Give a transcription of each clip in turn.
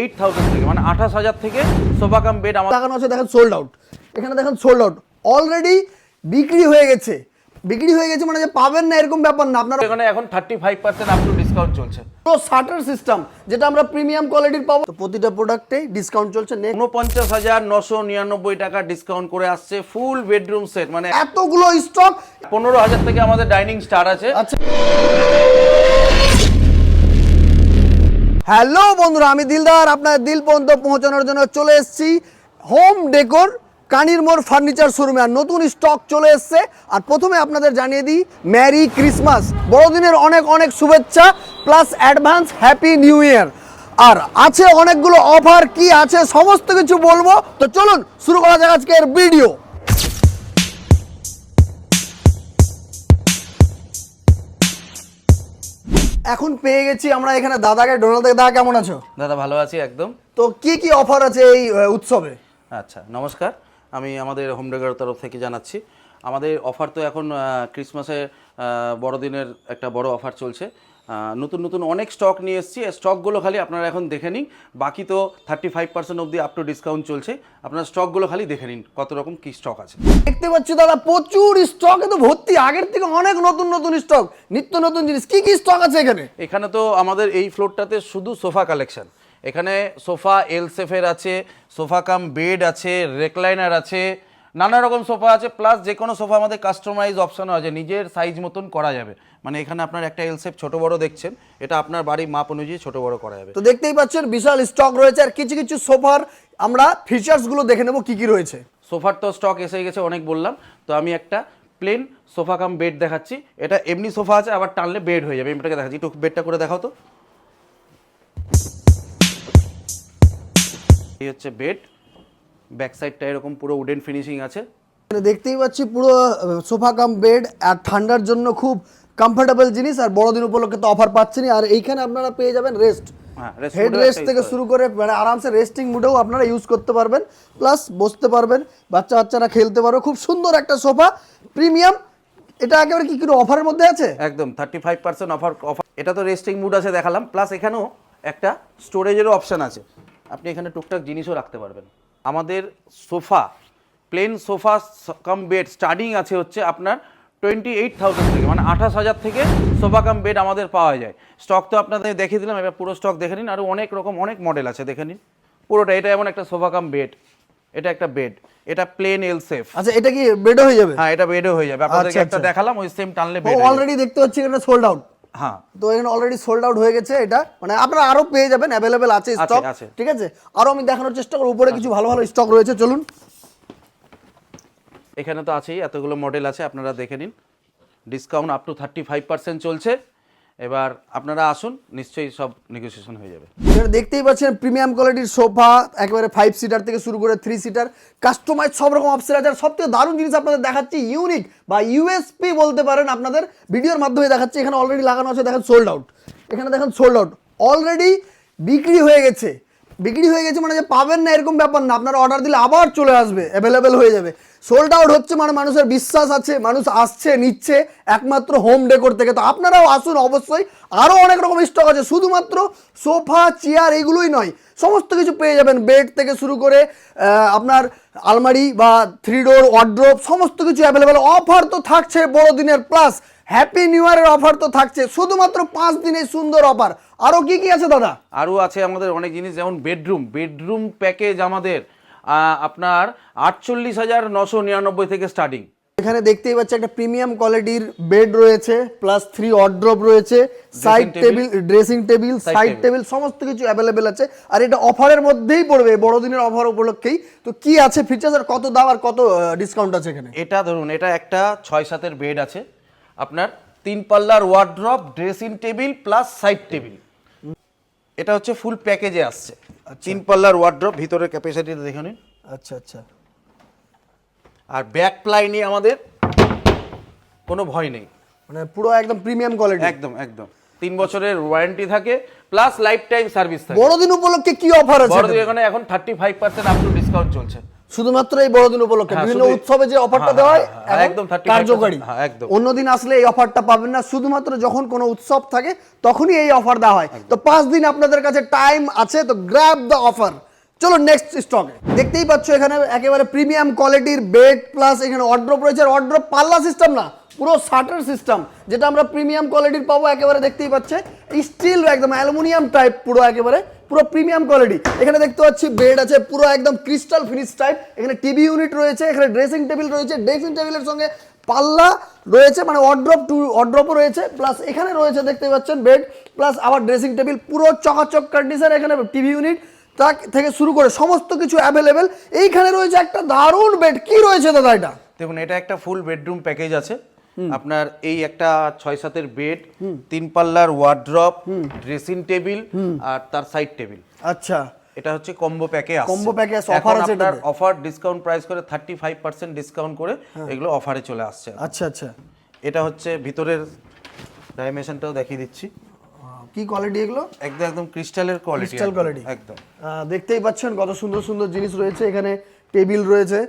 Eight thousand থেকে মানে আঠাশ হাজার থেকে সোফা কাম বেড আমাদের লাগানো আছে দেখেন সোল্ড আউট এখানে দেখেন সোল্ড আউট অলরেডি বিক্রি হয়ে গেছে। বিক্রি হয়ে গেছে মানে যে পাবেন না এরকম ব্যাপার না। আপনারা এখানে এখন thirty five percent up to discount চলছে। পুরো শাটার সিস্টেম যেটা আমরা প্রিমিয়াম কোয়ালিটির পাবো। তো প্রতিটা প্রোডাক্টেই ডিসকাউন্ট চলছে। উনপঞ্চাশ হাজার নশো নিরানব্বই টাকা ডিসকাউন্ট করে আসছে ফুল বেডরুম সেট মানে এতগুলো স্টক পনেরো হাজার থেকে আমাদের ডাইনিং স্টার আছে। আচ্ছা। হ্যালো বন্ধুরা, আমি দিলদার। আপনার দিল পর্যন্ত পৌঁছানোর জন্য চলে এসেছি। হোম ডেকোর কানির মোড় ফার্নিচার শোরুমে। আর নতুন স্টক চলে এসছে। আর প্রথমে আপনাদের জানিয়ে দিই ম্যারি ক্রিসমাস। বড়দিনের অনেক অনেক শুভেচ্ছা, plus advance happy new year. আর আছে অনেকগুলো অফার, কি আছে, সমস্ত কিছু বলব। তো চলুন, শুরু করা যাক আজকের ভিডিও। এখন পেয়ে গেছি আমরা এখানে দাদাকে। ডোনাল্ড দাদা কেমন আছো? দাদা ভালো আছি একদম। তো কি কি অফার আছে এই উৎসবে? আচ্ছা নমস্কার। আমি আমাদের হোম ডেকার তরফ থেকে জানাচ্ছি। আমাদের অফার তো এখন ক্রিসমাসের ক্রিসমাসে বড়দিনের একটা বড় অফার চলছে। নতুন নতুন অনেক স্টক নিয়ে এসেছি। স্টকগুলো খালি আপনারা এখন দেখে নিন। বাকি তো থার্টি ফাইভ পার্সেন্ট অবধি আপ টু ডিসকাউন্ট চলছে। আপনারা স্টকগুলো খালি দেখে নিন কত রকম কী স্টক আছে। দেখতে পাচ্ছি দাদা প্রচুর স্টকে তো ভর্তি। আগের থেকে অনেক নতুন নতুন স্টক নিত্য নতুন জিনিস। কি কি স্টক আছে এখানে? এখানে তো আমাদের এই ফ্লোরটাতে শুধু সোফা কালেকশন এখানে সোফা এলসেফের আছে সোফা কাম বেড আছে রেকলাইনার আছে নানা রকম সোফা আছে প্লাস যে কোনো সোফা আমাদের কাস্টমাইজ অপশনও আছে নিজের সাইজ মতন করা যাবে। মানে এখানে আপনার একটা এল সেফ ছোটো বড় দেখছেন এটা আপনার বাড়ির মাপ অনুযায়ী ছোটো বড় করা যাবে। তো দেখতেই পাচ্ছেন বিশাল স্টক রয়েছে আর কিছু কিছু সোফার আমরা ফিচার্সগুলো দেখে নেব কি কি রয়েছে। সোফার তো স্টক এসে গেছে অনেক বললাম। তো আমি একটা প্লেন সোফা কাম বেড দেখাচ্ছি। এটা এমনি সোফা আছে আবার টানলে বেড হয়ে যাবে। আমি এটাকে দেখাচ্ছি একটু বেডটা করে দেখাও তো। এই হচ্ছে বেড ব্যাক সাইডটা এরকম পুরো উডেন ফিনিশিং আছে। এখানে দেখতেই পাচ্ছি পুরো সোফা কাম বেড আর ঠান্ডার জন্য খুব কমফোর্টেবল জিনিস আর বড়দিন উপলক্ষে তো অফার পাচ্ছেনই আর এইখানে আপনারা পেয়ে যাবেন রেস্ট হেড রেস্ট থেকে শুরু করে মানে আরামসে রেস্টিং মুডেও আপনারা ইউজ করতে পারবেন প্লাস বসতে পারবেন বাচ্চা বাচ্চারা খেলতে পারবে। খুব সুন্দর একটা সোফা প্রিমিয়াম এটা একেবারে কি কোনো অফারের মধ্যে আছে? একদম thirty five percent offer offer এটা তো রেস্টিং মুড আছে দেখালাম প্লাস এখানেও একটা স্টোরেজেরও অপশান আছে। আপনি এখানে টুকটাক জিনিসও রাখতে পারবেন। আমাদের sofa plain sofa cum bed starting আছে হচ্ছে আপনার টোয়েন্টি এইট থাউজেন্ড থেকে মানে আঠাশ হাজার থেকে সোফা কাম বেড আমাদের পাওয়া যায়। স্টক তো আপনাদের দেখিয়ে দিলাম এবার পুরো স্টক দেখে নিন আরও অনেক রকম অনেক মডেল আছে দেখে নিন। পুরোটা এটা এমন একটা সোফা কাম বেড এটা একটা বেড এটা প্লেন এল সেফ আচ্ছা এটা কি বেডও হয়ে যাবে? হ্যাঁ এটা বেডও হয়ে যাবে। আপনাদেরকে আচ্ছা, একটা আচ্ছা। দেখালাম ওই সেম টানলে বেড অলরেডি দেখতে পাচ্ছি এটা সোল্ড আউট হ্যাঁ। তো এখানে অলরেডি সোল্ড আউট হয়ে গেছে এটা। মানে আপনারা আরও পেয়ে যাবেন অ্যাভেলেবেল আছে স্টক। ঠিক আছে? আরও আমি দেখানোর চেষ্টা করব উপরে কিছু ভালো ভালো স্টক রয়েছে চলুন। এখানে তো আছেই এতগুলো মডেল আছে আপনারা দেখে নিন। Discount up to thirty five percent চলছে। এবার আপনারা আসুন, নিশ্চয়ই সব নেগোসিয়েশন হয়ে যাবে। এটা দেখতেই পাচ্ছেন প্রিমিয়াম কোয়ালিটির সোফা, একেবারে ফাইভ সিটার থেকে শুরু করে থ্রি সিটার কাস্টমাইজ সব রকম অপশন আছে। আর সবথেকে দারুণ জিনিস আপনাদের দেখাচ্ছি ইউনিক বা ইউএসপি বলতে পারেন আপনাদের, ভিডিওর মাধ্যমে দেখাচ্ছি, এখানে অলরেডি লাগানো আছে, দেখেন সোল্ড আউট এখানে দেখেন সোল্ড আউট অলরেডি বিক্রি হয়ে গেছে। বিক্রি হয়ে গেছে মানে যে পাবেন না, এরকম ব্যাপার না। আপনারা অর্ডার দিলে আবার চলে আসবে অ্যাভেলেবেল হয়ে যাবে। সোল্ড আউট হচ্ছে মানে মানুষের বিশ্বাস আছে, মানুষ আসছে, নিচ্ছে, একমাত্র হোম ডেকোর থেকে। তো আপনারাও আসুন অবশ্যই। আরও অনেক রকম স্টক আছে, শুধুমাত্র সোফা চেয়ার এগুলোই নয়। সমস্ত কিছু পেয়ে যাবেন। বেড থেকে শুরু করে আপনার আলমারি বা থ্রি ডোর ওয়ার্ড্রোপ সমস্ত কিছু অ্যাভেলেবেল অফার তো থাকছে বড়দিনের প্লাস হ্যাপি নিউ ইয়ারের অফার তো থাকছে। শুধুমাত্র পাঁচ দিনের সুন্দর অফার আরও কি কি আছে দাদা? আরও আছে আমাদের অনেক জিনিস যেমন বেডরুম বেডরুম প্যাকেজ আমাদের আপনার আটচল্লিশ হাজার নশো নিরানব্বই থেকে স্টার্টিং এখানে দেখতেই পাচ্ছি একটা প্রিমিয়াম কোয়ালিটির বেড রয়েছে প্লাস থ্রি অড্রপ রয়েছে side table dressing table side table সমস্ত কিছু অ্যাভেলেবেল আছে। আর এটা অফারের মধ্যেই পড়বে বড়দিনের অফার উপলক্ষেই। তো কি আছে ফিচার্স আর কত দাম আর কত ডিসকাউন্ট আছে এখানে? এটা ধরুন এটা একটা ছয় সাতের বেড আছে। আপনার তিন পাল্লার wardrobe dressing table plus side table এটা হচ্ছে ফুল প্যাকেজে আসছে। তিন পাল্লার ওয়ার্ড্রপ ভিতরের ক্যাপাসিটি দেখে নিন। আচ্ছা আচ্ছা। আর ব্যাক প্লাই নিয়ে আমাদের কোনো ভয় নেই। মানে পুরো একদম প্রিমিয়াম কোয়ালিটি একদম একদম। তিন বছরের ওয়ারেন্টি থাকে প্লাস লাইফ টাইম সার্ভিস থাকে। বড়দিন উপলক্ষে কি অফার আছে? বড়দিন এখানে এখন thirty five percent up to discount চলছে। শুধুমাত্র এই বড়দিন উপলক্ষে হ্যাঁ, বিভিন্ন উৎসবে যে অফারটা হ্যাঁ, দেওয়া হয় হ্যাঁ, একদম কার্যকরী। একদম। অন্যদিন আসলে এই অফারটা পাবেন না শুধুমাত্র যখন কোনো উৎসব থাকে তখনই এই অফার দেওয়া হয়। তো পাঁচ দিন আপনাদের কাছে টাইম আছে তো গ্র্যাব দ্য অফার চলো নেক্সট স্টকে দেখতেই পাচ্ছ এখানে একেবারে প্রিমিয়াম কোয়ালিটির বেড প্লাস এখানে অড্রপ রয়েছে। আর অড্রপ পাল্লা সিস্টেম না, পুরো শাটার সিস্টেম যেটা আমরা প্রিমিয়াম কোয়ালিটির পাবো একেবারে দেখতেই পাচ্ছে। স্টিল একদম অ্যালুমিনিয়াম টাইপ পুরো একেবারে, পুরো প্রিমিয়াম কোয়ালিটি এখানে দেখতে পাচ্ছি বেড আছে, পুরো একদম ক্রিস্টাল ফিনিশ টাইপ এখানে টিভি ইউনিট রয়েছে, এখানে ড্রেসিং টেবিল রয়েছে। ড্রেসিং টেবিলের সঙ্গে পাল্লা রয়েছে মানে অড্রপ টু অড্রপও রয়েছে। প্লাস এখানে রয়েছে, দেখতে পাচ্ছেন বেড প্লাস আবার ড্রেসিং টেবিল পুরো চকাচক কন্ডিশন এখানে টিভি ইউনিট তা থেকে শুরু করে সমস্ত কিছু অ্যাভেলেবেল এইখানে রয়েছে একটা দারুণ বেড কি রয়েছে দাদা এটা? দেখুন এটা একটা ফুল বেডরুম প্যাকেজ আছে। আপনার এই একটা ছয় সাতের বেড তিন পাল্লার ওয়ার্ড্রপ ড্রেসিং টেবিল আর তার সাইড টেবিল আচ্ছা। এটা হচ্ছে কম্বো প্যাকে Combo pack এ আছে, offer আছে এটাতে? অফার ডিসকাউন্ট প্রাইস করে থার্টি ফাইভ পার্সেন্ট ডিসকাউন্ট করে এগুলো অফারে চলে আসছে। আচ্ছা আচ্ছা। এটা হচ্ছে ভিতরের ডাইমেনশনটাও দেখিয়ে দিচ্ছি। কি কোয়ালিটি এগুলো? একদম একদম ক্রিস্টালের কোয়ালিটি ক্রিস্টাল কোয়ালিটি একদম। দেখতেই পাচ্ছেন কত সুন্দর সুন্দর জিনিস রয়েছে এখানে টেবিল রয়েছে।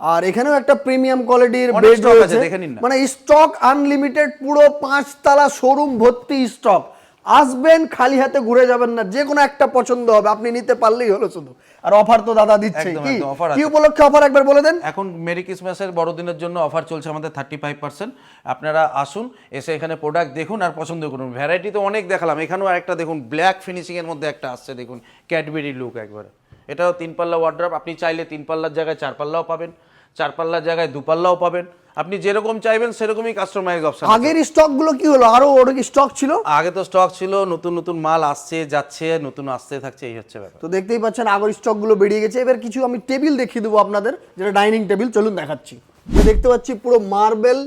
আর এখানেও একটা প্রিমিয়াম কোয়ালিটির বেড রয়েছে। মানে স্টক আনলিমিটেড পুরো পাঁচতলা শোরুম ভর্তি স্টক আসবেন খালি হাতে ঘুরে যাবেন না যে কোনো একটা পছন্দ হবে আপনি নিতে পারলেই হলো শুধু। আর অফার তো দাদা দিচ্ছে কি? কি উপলক্ষে অফার একবার বলে দেন? এখন মেরি ক্রিসমাসের বড়দিনের জন্য অফার চলছে আমাদের থার্টি ফাইভ পার্সেন্ট আপনারা আসুন এসে এখানে প্রোডাক্ট দেখুন আর পছন্দ করুন। ভ্যারাইটি তো অনেক দেখালাম এখানেও একটা দেখুন ব্ল্যাক ফিনিশিং এর মধ্যে একটা আসছে দেখুন ক্যাডবেরি লুক একবারে। এটাও তিন পাল্লা ওয়ার্ড্রপ আপনি চাইলে তিন পাল্লার জায়গায় চার পাল্লাও পাবেন। চার পাল্লার জায়গায় দুপাল্লাও পাবেন। আপনি যেরকম চাইবেন সেরকমই কাস্টমাইজ অপশন আগের স্টকগুলো কি হলো? আরও কি স্টক ছিল? আগে তো স্টক ছিল নতুন নতুন মাল আসছে যাচ্ছে নতুন আসতে থাকছে এই হচ্ছে ব্যাপার। তো দেখতেই পাচ্ছেন আগর স্টকগুলো বেরিয়ে গেছে। এবার কিছু আমি টেবিল দেখিয়ে দেবো আপনাদের যেটা ডাইনিং টেবিল চলুন দেখাচ্ছি। তো দেখতে পাচ্ছি পুরো মার্বেল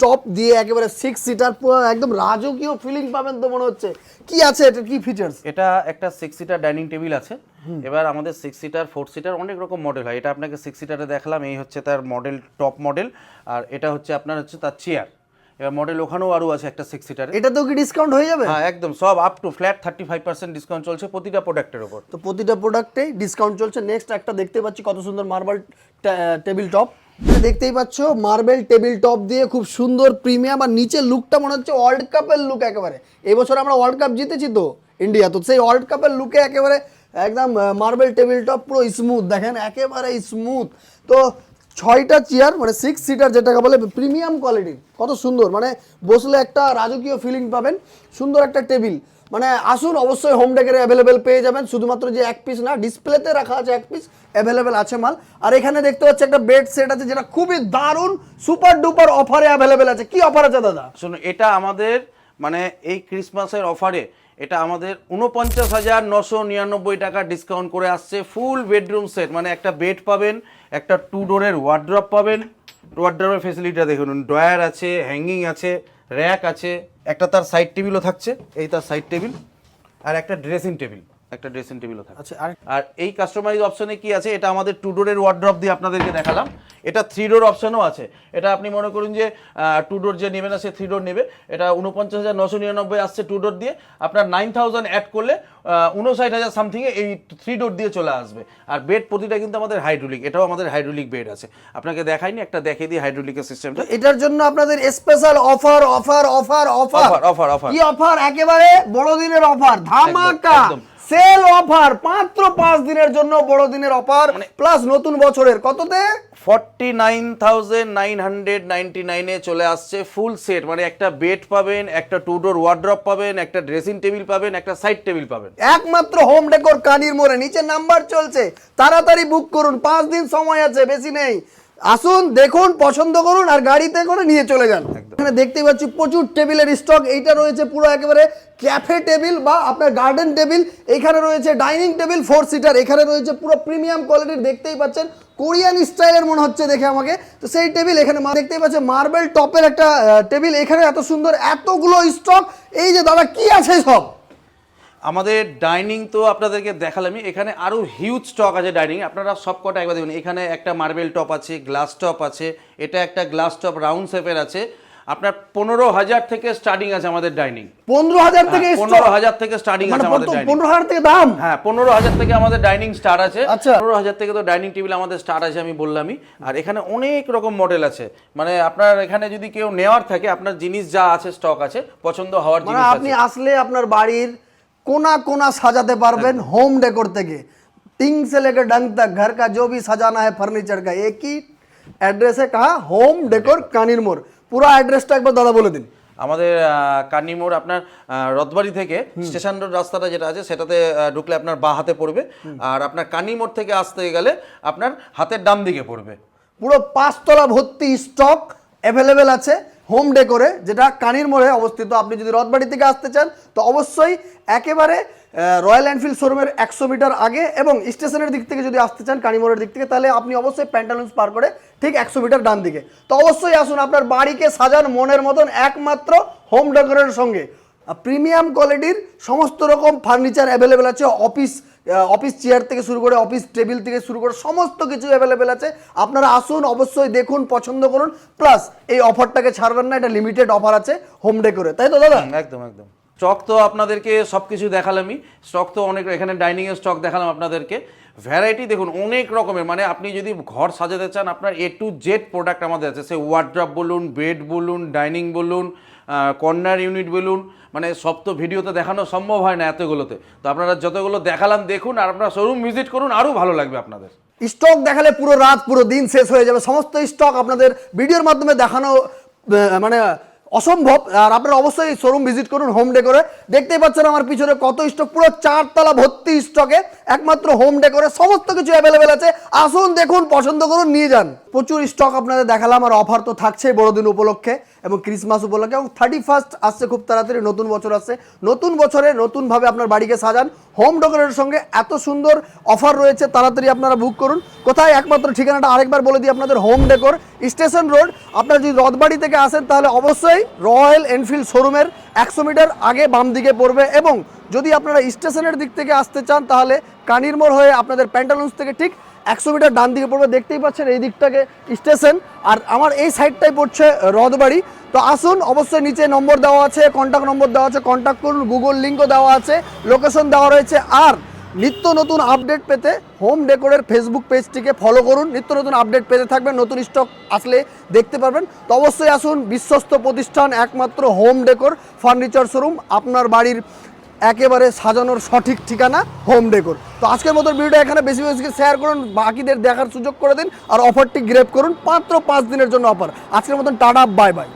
টপ দিয়ে একেবারে সিক্স সিটার পুরো একদম রাজকীয় ফিলিং পাবেন তো মনে হচ্ছে। কি আছে এটা কি ফিচার্স এটা একটা সিক্স সিটার ডাইনিং টেবিল আছে। এবার আমাদের সিক্স সিটার ফোর সিটার অনেক রকম মডেল হয়। এটা আপনাকে সিক্স সিটারে দেখলাম এই হচ্ছে তার মডেল টপ মডেল আর এটা হচ্ছে আপনার হচ্ছে তার চেয়ার এবার মডেল ওখানেও আরও আছে একটা সিক্স সিটার এটা তো কি ডিসকাউন্ট হয়ে যাবে? হ্যাঁ একদম। সব up to flat thirty five percent discount চলছে প্রতিটা প্রোডাক্টের ওপর তো প্রতিটা প্রোডাক্টেই ডিসকাউন্ট চলছে। নেক্সট একটা দেখতে পাচ্ছি কত সুন্দর মার্বেল টেবিল টপ দেখতেই পাচ্ছ মার্বেল টেবিল টপ দিয়ে খুব সুন্দর প্রিমিয়াম আর নিচের লুকটা মনে হচ্ছে ওয়ার্ল্ড কাপের লুক একেবারে। এবছর আমরা ওয়ার্ল্ড কাপ জিতেছি তো ইন্ডিয়া তো সেই ওয়ার্ল্ড কাপের লুকে একেবারে একদম মার্বেল টেবিল টপ পুরো স্মুথ দেখেন, একেবারে স্মুথ তো ছয়টা চেয়ার মানে সিক্স সিটার যেটাকে বলে প্রিমিয়াম কোয়ালিটির কত সুন্দর মানে বসলে একটা রাজকীয় ফিলিং পাবেন। সুন্দর একটা টেবিল মানে আসুন, অবশ্যই হোম ডেকের অ্যাভেলেবেল পেয়ে যাবেন। শুধুমাত্র যে এক পিস না ডিসপ্লেতে রাখা আছে এক পিস অ্যাভেলেবেল আছে মাল। আর এখানে দেখতে পাচ্ছি একটা বেড সেট আছে, যেটা খুবই দারুণ সুপার ডুপার অফারে অ্যাভেলেবেল আছে। কি অফার আছে দাদা? শুনুন, এটা আমাদের মানে এই ক্রিসমাসের অফারে এটা আমাদের উনপঞ্চাশ হাজার নশো নিরানব্বই টাকা ডিসকাউন্ট করে আসছে ফুল বেডরুম সেট মানে একটা বেড পাবেন, একটা টু ডোরের ওয়ার্ড্রপ পাবেন। ওয়ার্ড্রপের ফেসিলিটিটা দেখুন ড্রয়ার আছে হ্যাঙ্গিং আছে র্যাক আছে, একটা তার সাইড টেবিলও থাকছে, এই তার সাইড টেবিল আর একটা ড্রেসিং টেবিল একটা ড্রেসিং টেবিলও থাকছে আচ্ছা আর আর এই কাস্টমাইজ অপশনে কি আছে? এটা আমাদের টু ডোরের ওয়ার্ড্রপ দিয়ে আপনাদেরকে দেখালাম। এটা থ্রি ডোর অপশনও আছে। এটা আপনি মনে করুন যে টু ডোর যে নেবে না সে থ্রি ডোর নেবে। এটা উনপঞ্চাশ হাজার নশো নিরানব্বই আসছে টু ডোর দিয়ে। আপনার নাইন থাউজেন্ড অ্যাড করলে উনষাট হাজার সামথিংয়ে এই থ্রি ডোর দিয়ে চলে আসবে। আর বেড প্রতিটা কিন্তু আমাদের হাইড্রোলিক এটাও আমাদের হাইড্রোলিক বেড আছে। আপনাকে দেখাইনি একটা দেখিয়ে দিই হাইড্রোলিকের সিস্টেমটা এটার জন্য আপনাদের special offer offer offer offer offer offer. কি অফার একেবারে বড়দিনের অফার ধামাকা। সেল অফার মাত্র পাঁচ দিনের জন্য বড়দিনের অফার মানে- প্লাস নতুন বছরের কততে? Forty nine thousand nine hundred ninety নাইনে চলে আসছে ফুল সেট মানে একটা বেড পাবেন একটা টু ডোর ওয়ার্ড্রপ পাবেন একটা ড্রেসিং টেবিল পাবেন একটা সাইড টেবিল পাবেন। একমাত্র হোম ডেকোর কানির মোড়ে নিচে নাম্বার চলছে। তাড়াতাড়ি বুক করুন পাঁচ দিন সময় আছে বেশি নেই। আসুন দেখুন পছন্দ করুন আর গাড়িতে করে নিয়ে চলে যান। এখানে দেখতেই পাচ্ছি প্রচুর টেবিলের স্টক এইটা রয়েছে পুরো একেবারে ক্যাফে টেবিল বা আপনার গার্ডেন টেবিল এখানে রয়েছে ডাইনিং টেবিল ফোর সিটার এখানে রয়েছে পুরো প্রিমিয়াম কোয়ালিটির দেখতেই পাচ্ছেন। কোরিয়ান স্টাইলের মনে হচ্ছে দেখে আমাকে। তো সেই টেবিল এখানে দেখতেই পাচ্ছে মার্বেল টপের একটা টেবিল এখানে এত সুন্দর এতগুলো স্টক এই যে দাদা কি আছে সব? আমাদের ডাইনিং তো আপনাদেরকে দেখালামই। এখানে আরও হিউজ স্টক আছে ডাইনিং আপনারা সব কটা একবার দেখুন। এখানে একটা মার্বেল টপ আছে গ্লাস টপ আছে এটা একটা গ্লাস টপ রাউন্ড শেপের আছে। আপনার পনেরো হাজার থেকে স্টার্টিং আছে আমাদের ডাইনিং পনেরো হাজার থেকে হ্যাঁ, পনেরো হাজার থেকে স্টার্টিং মানে আছে আমাদের পনেরো হাজার থেকে দাম? হ্যাঁ পনেরো হাজার থেকে আমাদের ডাইনিং স্টার আছে। আচ্ছা। পনেরো হাজার থেকে তো ডাইনিং টেবিল আমাদের স্টার আছে আমি বললামই। আর এখানে অনেক রকম মডেল আছে। মানে আপনার এখানে যদি কেউ নেওয়ার থাকে আপনার জিনিস যা আছে স্টক আছে পছন্দ হওয়ার মানে জিনিস আপনি আসলে আপনার বাড়ির কোনা কোনা সাজাতে পারবেন হোম ডেকোর থেকে। टिंग से ডং डंग ঘর घर का जो সাজানা হ্যাঁ ফার্নিচার কাজ একই অ্যাড্রেসে কাহা? হোম ডেকোর কানির মোড়। পুরো অ্যাড্রেসটা একবার দাদা বলে দিন। আমাদের কানি মোড় আপনার রথবাড়ি থেকে স্টেশন রোড রাস্তাটা যেটা আছে সেটাতে ঢুকলে আপনার বা হাতে পড়বে। আর আপনার কানি মোড় থেকে আসতে গেলে আপনার হাতের ডান দিকে পড়বে। পুরো পাঁচতলা ভর্তি স্টক অ্যাভেলেবেল আছে। হোম ডেকোরে, যেটা কানির মোড়ে অবস্থিত। আপনি যদি রথবাড়ি থেকে আসতে চান, তো অবশ্যই একেবারে রয়্যাল এনফিল্ড শোরুমের একশো মিটার আগে এবং স্টেশনের দিক থেকে যদি আসতে চান কানিমোড়ের দিক থেকে, তাহলে আপনি অবশ্যই প্যান্টালুন্স পার করে ঠিক একশো মিটার ডান দিকে। তো অবশ্যই আসুন, আপনার বাড়িকে সাজান মনের মতন একমাত্র হোম ডেকোরের সঙ্গে। প্রিমিয়াম কোয়ালিটির সমস্ত রকম ফার্নিচার অ্যাভেলেবেল আছে অফিস অফিস চেয়ার থেকে শুরু করে অফিস টেবিল থেকে শুরু করে সমস্ত কিছু অ্যাভেলেবেল আছে। আপনারা আসুন, অবশ্যই দেখুন, পছন্দ করুন। প্লাস এই অফারটাকে ছাড়বেন না, এটা লিমিটেড অফার আছে হোম ডেকোরে তাই তো, দাদা? একদম একদম। স্টক তো আপনাদেরকে সব কিছু দেখালামই। স্টক তো অনেক, এখানে ডাইনিংয়ের স্টক দেখালাম আপনাদেরকে। ভ্যারাইটি দেখুন, অনেক রকমের। মানে আপনি যদি ঘর সাজাতে চান, আপনার এ টু জেড প্রোডাক্ট আমাদের আছে। সে ওয়ার্ড্রপ বলুন বেড বলুন ডাইনিং বলুন কর্নার ইউনিট বলুন। মানে সব তো ভিডিওতে দেখানো সম্ভব হয় না এতগুলোতে। তো আপনারা যতগুলো দেখালাম, দেখুন আর আপনারা শোরুম ভিজিট করুন, আরও ভালো লাগবে আপনাদের। স্টক দেখালে পুরো রাত, পুরো দিন শেষ হয়ে যাবে। সমস্ত স্টক আপনাদের ভিডিওর মাধ্যমে দেখানো মানে অসম্ভব। আর আপনারা অবশ্যই শোরুম ভিজিট করুন হোম ডেকোরে দেখতেই পাচ্ছেন আমার পিছনে কত স্টক পুরো চারতলা ভর্তি স্টকে একমাত্র হোম ডেকোরে সমস্ত কিছু অ্যাভেলেবেল আছে। আসুন দেখুন, পছন্দ করুন, নিয়ে যান। প্রচুর স্টক আপনাদের দেখালাম, আর অফার তো থাকছেই বড়দিন উপলক্ষে। এবং ক্রিসমাস উপলক্ষে এবং থার্টি ফার্স্ট আসছে খুব তাড়াতাড়ি, নতুন বছর আসছে। নতুন বছরে নতুনভাবে আপনার বাড়িকে সাজান। হোম ডেকোরের সঙ্গে এত সুন্দর অফার রয়েছে, তাড়াতাড়ি আপনারা বুক করুন। কোথায় একমাত্র ঠিকানাটা আরেকবার বলে দিই আপনাদের হোম ডেকোর স্টেশন রোড আপনারা যদি রথবাড়ি থেকে আসেন, তাহলে অবশ্যই রয়্যাল এনফিল্ড শোরুমের একশো মিটার আগে বাম দিকে পড়বে এবং যদি আপনারা স্টেশনের দিক থেকে আসতে চান, তাহলে কানির মোড় হয়ে আপনাদের প্যান্টালুন্স থেকে ঠিক একশো মিটার ডান দিকে পড়বে, দেখতেই পাচ্ছেন এই দিকটাকে স্টেশন। আর আমার এই সাইডটাই পড়ছে রথবাড়ি। তো আসুন, অবশ্যই নিচে নম্বর দেওয়া আছে কন্ট্যাক্ট নম্বর দেওয়া আছে কন্ট্যাক্ট করুন গুগল লিঙ্কও দেওয়া আছে লোকেশন দেওয়া রয়েছে। আর নিত্য নতুন আপডেট পেতে হোম ডেকোরের ফেসবুক পেজটিকে ফলো করুন। নিত্য নতুন আপডেট পেতে থাকবেন, নতুন স্টক আসলে দেখতে পারবেন। তো অবশ্যই আসুন, বিশ্বস্ত প্রতিষ্ঠান, একমাত্র হোম ডেকোর ফার্নিচার শোরুম আপনার বাড়ির একেবারে সাজানোর সঠিক ঠিকানা হোম ডেকোর তো আজকের মতো ভিডিওটা এখানে বেশি বেশি শেয়ার করুন, বাকিদের দেখার সুযোগ করে দিন, আর অফারটি গ্রেপ করুন, মাত্র পাঁচ দিনের জন্য অফার আজকের মতন, টাটা বাই বাই